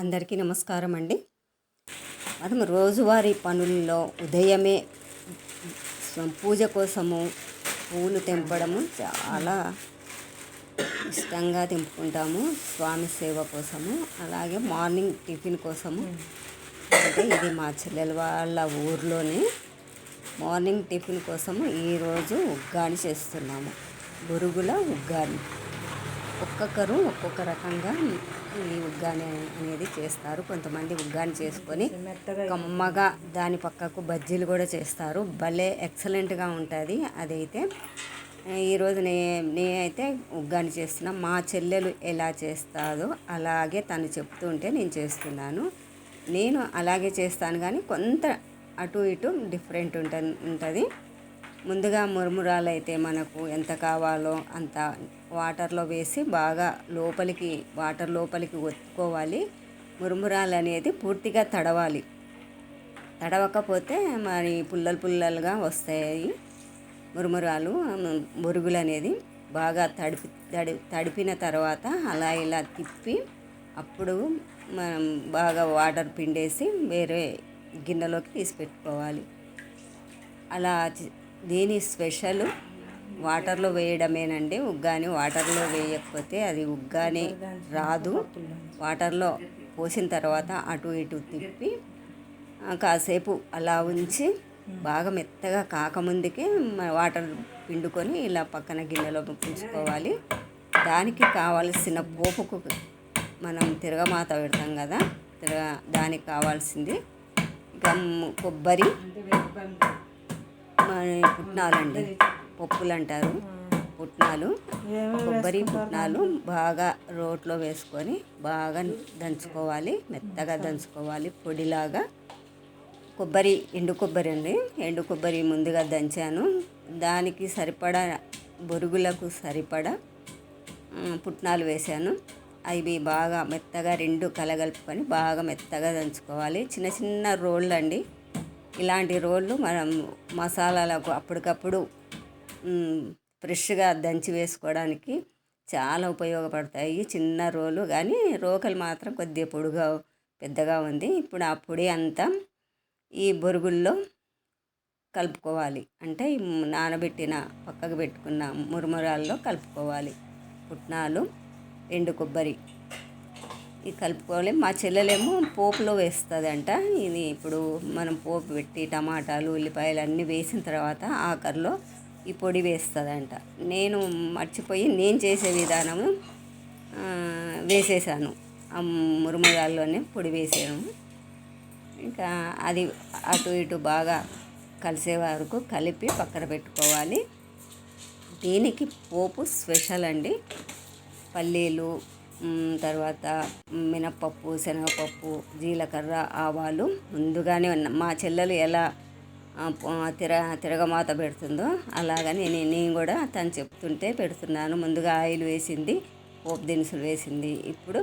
అందరికీ నమస్కారం అండి. మనం రోజువారీ పనుల్లో ఉదయమే పూజ కోసము పూలు తెంపడము చాలా ఇష్టంగా తెంపుకుంటాము. స్వామి సేవ కోసము అలాగే మార్నింగ్ టిఫిన్ కోసము. అంటే ఇది మా చెల్లెల వాళ్ళ ఊర్లోనే మార్నింగ్ టిఫిన్ కోసము ఈరోజు ఉగ్గాని చేస్తున్నాము. బురుగుల ఉగ్గాని. ఒక్కొక్కరు ఒక్కొక్క రకంగా ఈ ఉగ్గాని అనేది చేస్తారు. కొంతమంది ఉగ్గాని చేసుకొని కమ్మగా దాని పక్కకు బజ్జీలు కూడా చేస్తారు. భలే ఎక్సలెంట్గా ఉంటుంది. అదైతే ఈరోజు నే నేనైతే ఉగ్గాని చేస్తున్నా మా చెల్లెలు ఎలా చేస్తాదో అలాగే తను చెప్తుంటే నేను చేస్తున్నాను. నేను అలాగే చేస్తాను కానీ కొంత అటు ఇటు డిఫరెంట్ ఉంట ఉంటుంది. ముందుగా మురుమురాలు అయితే మనకు ఎంత కావాలో అంత వాటర్లో వేసి బాగా లోపలికి వాటర్ లోపలికి ఒత్తుకోవాలి. మురుమురాలు అనేది పూర్తిగా తడవాలి. తడవకపోతే మరి పుల్లలు పుల్లలుగా వస్తాయి. మురుమురాలు మురుగులు అనేది బాగా తడిపి తడి తడిపిన తర్వాత అలా ఇలా తిప్పి అప్పుడు మనం బాగా వాటర్ పిండేసి వేరే గిన్నెలోకి తీసి పెట్టుకోవాలి. అలా దీని స్పెషల్ వాటర్లో వేయడమేనండి. ఉగ్గాని వాటర్లో వేయకపోతే అది ఉగ్గాని రాదు. వాటర్లో పోసిన తర్వాత అటు ఇటు తిప్పి కాసేపు అలా ఉంచి బాగా మెత్తగా కాకముందుకే వాటర్ పిండుకొని ఇలా పక్కన గిన్నెలో ఉంచుకోవాలి. దానికి కావలసిన పోపుకు మనం తిరగమాత పెడతాం కదా తిరగ దానికి కావాల్సింది గమ్ కొబ్బరి పుట్నాలండి. పప్పులు అంటారు పుట్నాలు. కొబ్బరి పుట్నాలు బాగా రోట్లో వేసుకొని బాగా దంచుకోవాలి. మెత్తగా దంచుకోవాలి. పొడిలాగా. కొబ్బరి ఎండు కొబ్బరి అండి. ఎండు కొబ్బరి ముందుగా దంచాను. దానికి సరిపడా బొరుగులకు సరిపడా పుట్నాలు వేసాను అవి బాగా మెత్తగా రెండు కలగలుపుకొని బాగా మెత్తగా దంచుకోవాలి. చిన్న చిన్న రోళ్ళు అండి ఇలాంటి రోళ్ళు మనం మసాలాలకు అప్పటికప్పుడు ఫ్రెష్గా దంచి వేసుకోవడానికి చాలా ఉపయోగపడతాయి. చిన్న రోలు కానీ రోకలు మాత్రం కొద్దిగా పొడుగా పెద్దగా ఉంది. ఇప్పుడు ఆ పొడి అంతా ఈ బొరుగుల్లో కలుపుకోవాలి. అంటే నానబెట్టిన పక్కకు పెట్టుకున్న మురుమురాల్లో కలుపుకోవాలి. పుట్నాలు ఎండు కొబ్బరి ఇది కలుపుకోవాలి. మా చెల్లెలేమో పోపులో వేస్తుందంట. ఇది ఇప్పుడు మనం పోపు పెట్టి టమాటాలు ఉల్లిపాయలు అన్నీ వేసిన తర్వాత ఆఖరిలో ఈ పొడి వేస్తుందంట. నేను మర్చిపోయి నేను చేసే విధానము వేసేసాను. ఆ మురుమురాల్లోనే పొడి వేసాను. ఇంకా అది అటు ఇటు బాగా కలిసే వరకు కలిపి పక్కన పెట్టుకోవాలి. దీనికి పోపు స్పెషల్ అండి. పల్లీలు తర్వాత మినప్పప్పు శనగపప్పు జీలకర్ర ఆవాలు ముందుగానే ఉన్న మా చెల్లెలు ఎలా తిర తిరగమాత పెడుతుందో అలాగని నేను నేను కూడా తను చెప్తుంటే పెడుతున్నాను. ముందుగా ఆయిల్ వేసింది పోపు దినుసులు వేసింది. ఇప్పుడు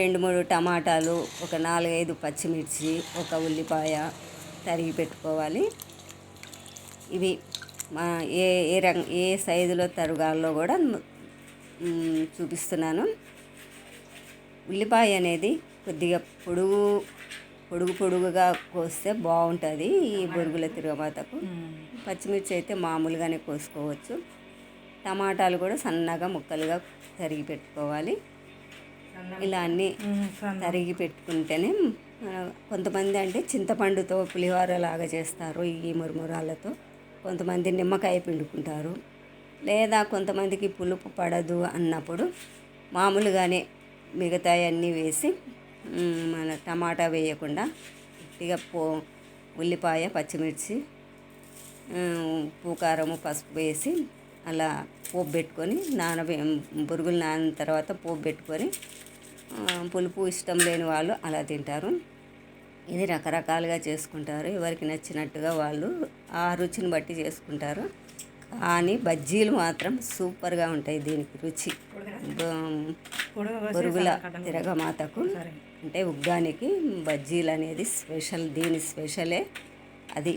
రెండు మూడు టమాటాలు ఒక నాలుగైదు పచ్చిమిర్చి ఒక ఉల్లిపాయ తరిగి పెట్టుకోవాలి. ఇవి మా ఏ ఏ రంగ్ ఏ సైజులో తరుగాల్లో కూడా చూపిస్తున్నాను. ఉల్లిపాయ అనేది కొద్దిగా పొడుగు పొడుగు పొడుగుగా కోస్తే బాగుంటుంది ఈ బొరుగుల తిరగమాతకు. పచ్చిమిర్చి అయితే మామూలుగానే కోసుకోవచ్చు. టమాటాలు కూడా సన్నగా ముక్కలుగా తరిగి పెట్టుకోవాలి. ఇలా అన్నీ తరిగి పెట్టుకుంటేనే కొంతమంది అంటే చింతపండుతో పులిహోర లాగా చేస్తారు ఈ మురుమురాలతో కొంతమంది నిమ్మకాయ పిండుకుంటారు. లేదా కొంతమందికి పులుపు పడదు అన్నప్పుడు మామూలుగానే మిగతా అన్నీ వేసి మన టమాటా వేయకుండా ఇక పో ఉల్లిపాయ పచ్చిమిర్చి ఉప్పు కారము పసుపు వేసి అలా పోపు పెట్టుకొని నానబె బురుగులు నానిన తర్వాత పోపు పెట్టుకొని పులుపు ఇష్టం లేని వాళ్ళు అలా తింటారు. ఇది రకరకాలుగా చేసుకుంటారు. ఎవరికి నచ్చినట్టుగా వాళ్ళు ఆ రుచిని బట్టి చేసుకుంటారు. కానీ బజ్జీలు మాత్రం సూపర్గా ఉంటాయి దీనికి రుచి. బొరుగుల తిరగమాతకు అంటే ఉగ్గానికి బజ్జీలు అనేది స్పెషల్ దీని స్పెషలే. అది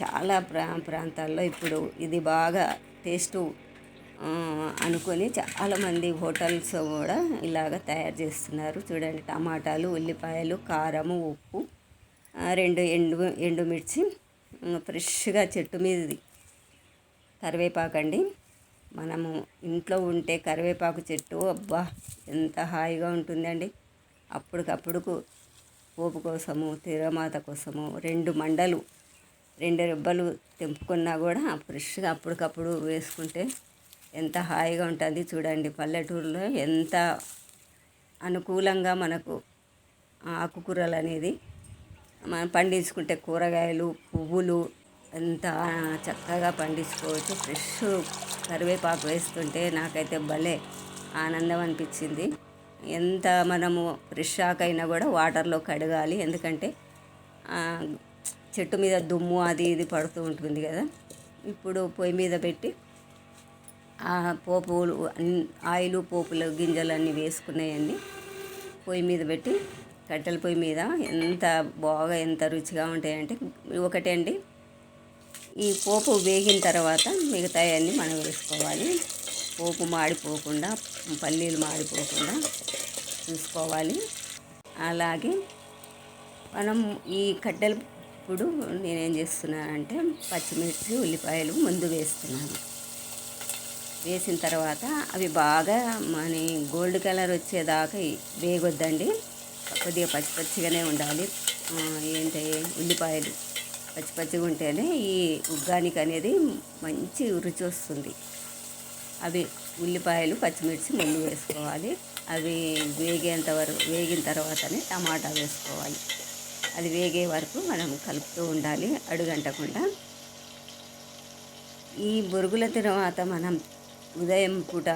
చాలా ప్రా ప్రాంతాల్లో ఇప్పుడు ఇది బాగా టేస్ట్ అనుకొని చాలామంది హోటల్స్ కూడా ఇలాగ తయారు చేస్తున్నారు. చూడండి టమాటాలు ఉల్లిపాయలు కారము ఉప్పు రెండు ఎండు ఎండుమిర్చి ఫ్రెష్గా చెట్టు మీదది. కరివేపాకండి. మనము ఇంట్లో ఉంటే కరివేపాకు చెట్టు అబ్బా ఎంత హాయిగా ఉంటుందండి. అప్పటికప్పుడు పోపు కోసము తిరమాత కోసము రెండు మండలు రెండు రెబ్బలు తెంపుకున్నా కూడా ఫ్రెష్గా అప్పటికప్పుడు వేసుకుంటే ఎంత హాయిగా ఉంటుంది చూడండి. పల్లెటూరులో ఎంత అనుకూలంగా మనకు ఆకుకూరలు అనేది మనం పండించుకుంటే కూరగాయలు పువ్వులు ఎంత చక్కగా పండించుకోవచ్చు. ఫ్రెష్ కరివేపాకు వేస్తుంటే నాకైతే భలే ఆనందం అనిపించింది. ఎంత మనము ఫ్రెష్ ఆకైనా కూడా వాటర్లో కడగాలి. ఎందుకంటే చెట్టు మీద దుమ్ము అది ఇది పడుతూ ఉంటుంది కదా. ఇప్పుడు పొయ్యి మీద పెట్టి ఆ పోపులు ఆయిలు పోపులు పోపుల గింజలు అన్నీ వేసుకున్నాయండి పొయ్యి మీద పెట్టి కట్టెల పొయ్యి మీద ఎంత బాగా ఎంత రుచిగా ఉంటాయంటే ఒకటే అండి ఈ పోపు వేగిన తర్వాత మిగతాయన్నీ మనం వేసుకోవాలి. పోపు మాడిపోకుండా పల్లీలు మాడిపోకుండా చూసుకోవాలి. అలాగే మనం ఈ కట్టెల ఇప్పుడు నేనేం చేస్తున్నానంటే పచ్చిమిర్చి ఉల్లిపాయలు ముందు వేస్తున్నాను. వేసిన తర్వాత అవి బాగా మన గోల్డ్ కలర్ వచ్చేదాకా వేగొద్దండి. కొద్దిగా పచ్చి పచ్చిగానే ఉండాలి. ఏంటి ఉల్లిపాయలు పచ్చి పచ్చిగా ఉంటేనే ఈ ఉగ్గానికి అనేది మంచి రుచి వస్తుంది. అవి ఉల్లిపాయలు పచ్చిమిర్చి ముందు వేసుకోవాలి. అవి వేగేంత వరకు వేగిన తర్వాతనే టమాటా వేసుకోవాలి. అది వేగే వరకు మనం కలుపుతూ ఉండాలి అడుగంటకుండా. ఈ బొరుగుల తర్వాత మనం ఉదయం పూట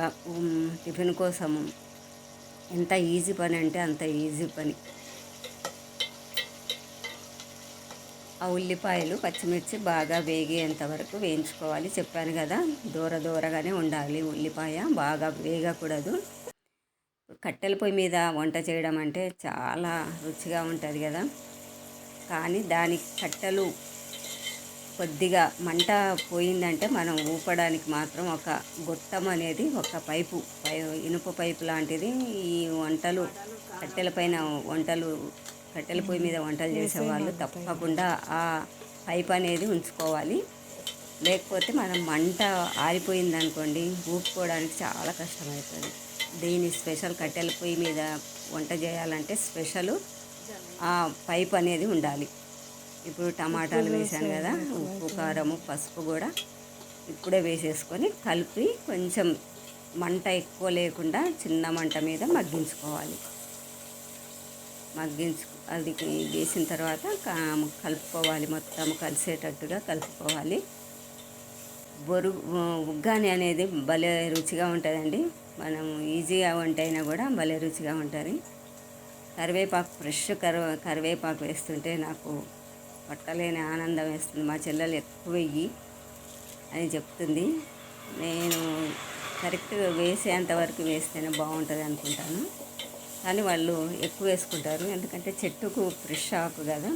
టిఫిన్ కోసం ఎంత ఈజీ పని అంటే అంత ఈజీ పని. ఆ ఉల్లిపాయలు పచ్చిమిర్చి బాగా వేగేంత వరకు వేయించుకోవాలి. చెప్పాను కదా దూర దూరగానే ఉండాలి ఉల్లిపాయ బాగా వేగకూడదు. కట్టెల పొయ్యి మీద వంట చేయడం అంటే చాలా రుచిగా ఉంటుంది కదా. కానీ దానికి కట్టెలు కొద్దిగా మంట పోయిందంటే మనం ఊపడానికి మాత్రం ఒక గొట్టం అనేది ఒక పైపు పై ఇనుప పైపు లాంటిది ఈ వంటలు కట్టెల పైన వంటలు కట్టెల పొయ్యి మీద వంటలు చేసేవాళ్ళు తప్పకుండా ఆ పైప్ అనేది ఉంచుకోవాలి. లేకపోతే మనం మంట ఆరిపోయింది అనుకోండి ఊపుకోవడానికి చాలా కష్టమవుతుంది. దీని స్పెషల్ కట్టెల పొయ్యి మీద వంట చేయాలంటే స్పెషల్ ఆ పైప్ అనేది ఉండాలి. ఇప్పుడు టమాటాలు వేసాను కదా ఉప్పు కారము పసుపు కూడా ఇప్పుడే వేసేసుకొని కలిపి కొంచెం మంట ఎక్కువ లేకుండా చిన్న మంట మీద మగ్గించుకోవాలి. మగ్గించు అది వేసిన తర్వాత కా- కలుపుకోవాలి మొత్తం కలిసేటట్టుగా కలుపుకోవాలి. బొరుగు ఉగ్గాని అనేది భలే రుచిగా ఉంటుందండి. మనం ఈజీగా వంట అయినా కూడా భలే రుచిగా ఉంటుంది. కరివేపాకు ఫ్రెష్ కరివే కరివేపాకు వేస్తుంటే నాకు పట్టలేని ఆనందం వేస్తుంది. మా చెల్లెలు ఎక్కువ వెయ్యి అని చెప్తుంది. నేను కరెక్ట్గా వేసేంత వరకు వేస్తేనే బాగుంటుంది అనుకుంటాను. కానీ వాళ్ళు ఎక్కువ వేసుకుంటారు. ఎందుకంటే చెట్టుకు ఫ్రెష్ ఆకు కదా.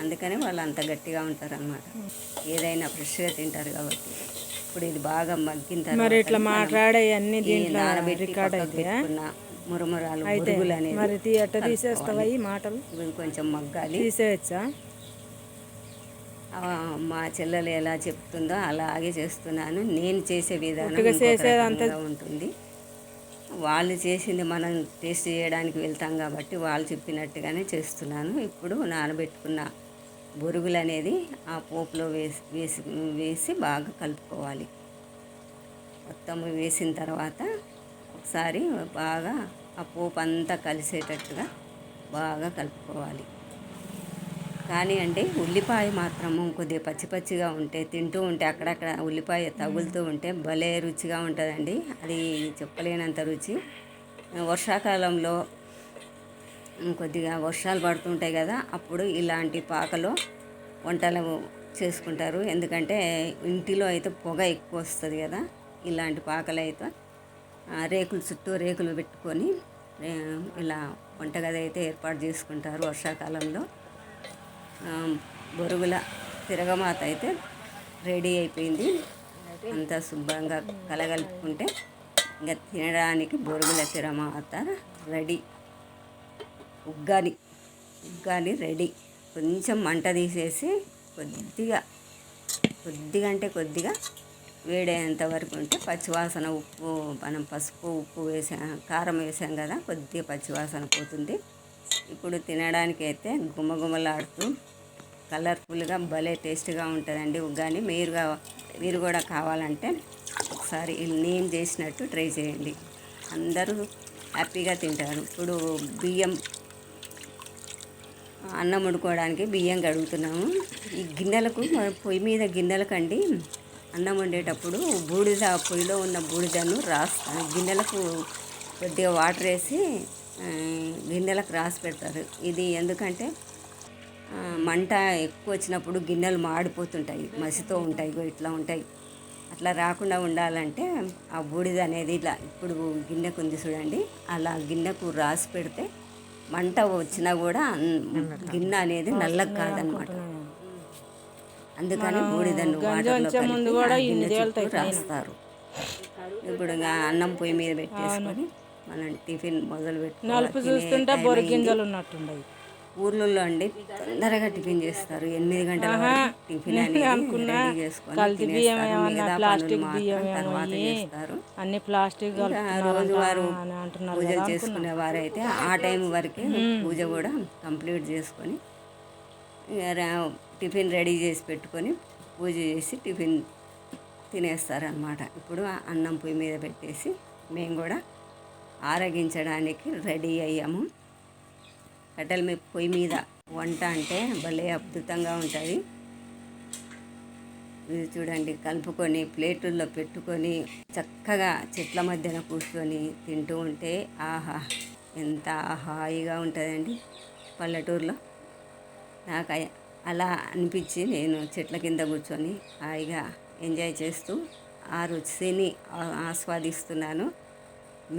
అందుకని వాళ్ళు అంత గట్టిగా ఉంటారు అనమాట ఏదైనా ఫ్రెష్గా తింటారు కాబట్టి. ఇప్పుడు ఇది బాగా మగ్గిన తర్వాత మురమురాలు బురుగులు అనేది మరి తీసేస్తావా ఈ మాటలు? ఇవి కొంచెం మగ్గాలి. తీసేయచ్చా? మా చెల్లెలు ఎలా చెప్తుందో అలాగే చేస్తున్నాను. నేను చేసే విధానం చేసేదంతా- ఉంటుంది. వాళ్ళు చేసింది మనం టేస్ట్ చేయడానికి వెళ్తాం కాబట్టి వాళ్ళు చెప్పినట్టుగానే చేస్తున్నాను. ఇప్పుడు నానబెట్టుకున్న బొరుగులు అనేది ఆ పోపులో వేసి వేసి వేసి బాగా కలుపుకోవాలి. మొత్తం వేసిన తర్వాత ఒకసారి బాగా ఆ పోపు అంతా కలిసేటట్టుగా బాగా కలుపుకోవాలి. కానీ అండి ఉల్లిపాయ మాత్రము కొద్దిగా పచ్చి పచ్చిగా ఉంటే తింటూ ఉంటే అక్కడక్కడ ఉల్లిపాయ తగులుతూ ఉంటే భలే రుచిగా ఉంటుందండి. అది చెప్పలేనంత రుచి. వర్షాకాలంలో కొద్దిగా వర్షాలు పడుతుంటాయి కదా అప్పుడు ఇలాంటి పాకలో వంటలు చేసుకుంటారు. ఎందుకంటే ఇంటిలో అయితే పొగ ఎక్కువ వస్తుంది కదా ఇలాంటి పాకలు అయితే. రేకులు రేకుల చుట్టూ రేకులు పెట్టుకొని ఇలా వంటగది అయితే ఏర్పాటు చేసుకుంటారు వర్షాకాలంలో. బొరుగుల తిరగమాత అయితే రెడీ అయిపోయింది. అంతా శుభ్రంగా కలగలుపుకుంటే ఇంకా తినడానికి బొరుగుల తిరమాత రెడీ. ఉగ్గాని ఉగ్గాని రెడీ. కొంచెం మంట తీసేసి కొద్దిగా కొద్దిగా అంటే కొద్దిగా వేడేంత వరకు ఉంటే పచ్చివాసన ఉప్పు మనం పసుపు ఉప్పు వేసాం కారం వేసాం కదా కొద్దిగా పచ్చివాసన పోతుంది. ఇప్పుడు తినడానికి అయితే గుమగుమలాడుతూ కలర్ఫుల్గా భలే టేస్ట్గా ఉంటుందండి ఉగ్గాని. మీరు మీరు కూడా కావాలంటే ఒకసారి నేను చేసినట్టు ట్రై చేయండి. అందరూ హ్యాపీగా తింటారు. ఇప్పుడు బియ్యం అన్నం వండుకోవడానికి బియ్యం కడుగుతున్నాము. ఈ గిన్నెలకు పొయ్యి మీద గిన్నెలకండి. అన్నం వండేటప్పుడు బూడిద పొయ్యిలో ఉన్న బూడిదను రాస్తాను గిన్నెలకు కొద్దిగా వాటర్ వేసి గిన్నెలకు రాసి పెడతారు. ఇది ఎందుకంటే మంట ఎక్కువ వచ్చినప్పుడు గిన్నెలు మాడిపోతుంటాయి మసితో ఉంటాయి ఇట్లా ఉంటాయి. అట్లా రాకుండా ఉండాలంటే ఆ బూడిద అనేది ఇలా ఇప్పుడు గిన్నెకు ఉంది చూడండి అలా గిన్నెకు రాసి పెడితే మంట వచ్చినా కూడా గిన్నె అనేది నల్లగా కాదనమాట అందుకని బూడిదను వాటర్లో రాస్తారు. ఇప్పుడు అన్నం పొయ్యి మీద పెట్టేసుకొని మనం టిఫిన్ మొదలు నలుపు చూస్తుంటే బొరి గింజలు ఊర్లలో అండి తొందరగా టిఫిన్ చేస్తారు. ఎనిమిది గంటల వరకు టిఫిన్ అనేది చేసుకొని తినేస్తారు. మిగతా పనులు మాత్రం తర్వాత. చేస్తారు. అన్ని ప్లాస్టిక్ రోజువారు పూజలు చేసుకునే వారైతే ఆ టైం వరకే పూజ కూడా కంప్లీట్ చేసుకొని ఇక రా- టిఫిన్ రెడీ చేసి పెట్టుకొని పూజ చేసి టిఫిన్ తినేస్తారనమాట ఇప్పుడు ఆ అన్నం పొయ్యి మీద పెట్టేసి మేము కూడా ఆరగించడానికి రెడీ అయ్యాము. కట్టెల మీ పొయ్యి మీద వంట అంటే భలే అద్భుతంగా ఉంటుంది. ఇది చూడండి కలుపుకొని ప్లేటుల్లో పెట్టుకొని చక్కగా చెట్ల మధ్యన కూర్చొని తింటూ ఉంటే ఆహా ఎంత హాయిగా ఉంటుందండి పల్లెటూరులో. నాకు అలా అనిపించి నేను చెట్ల కింద కూర్చొని హాయిగా ఎంజాయ్ చేస్తూ ఆ రుచిని ఆస్వాదిస్తున్నాను.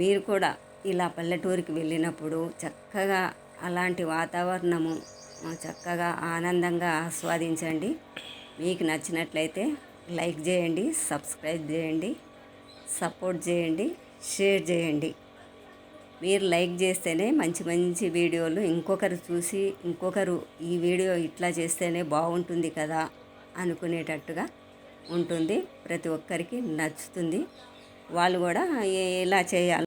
మీరు కూడా ఇలా పల్లెటూరికి వెళ్ళినప్పుడు చక్కగా అలాంటి వాతావరణము చక్కగా ఆనందంగా ఆస్వాదించండి. మీకు నచ్చినట్లయితే లైక్ చేయండి సబ్స్క్రైబ్ చేయండి సపోర్ట్ చేయండి షేర్ చేయండి. మీరు లైక్ చేస్తేనే మంచి మంచి వీడియోలు ఇంకొకరు చూసి ఇంకొకరు ఈ వీడియో ఇట్లా చేస్తేనే బాగుంటుంది కదా అనుకునేటట్టుగా ఉంటుంది. ప్రతి ఒక్కరికి నచ్చుతుంది. వాళ్ళు కూడా ఎలా చేయాలి?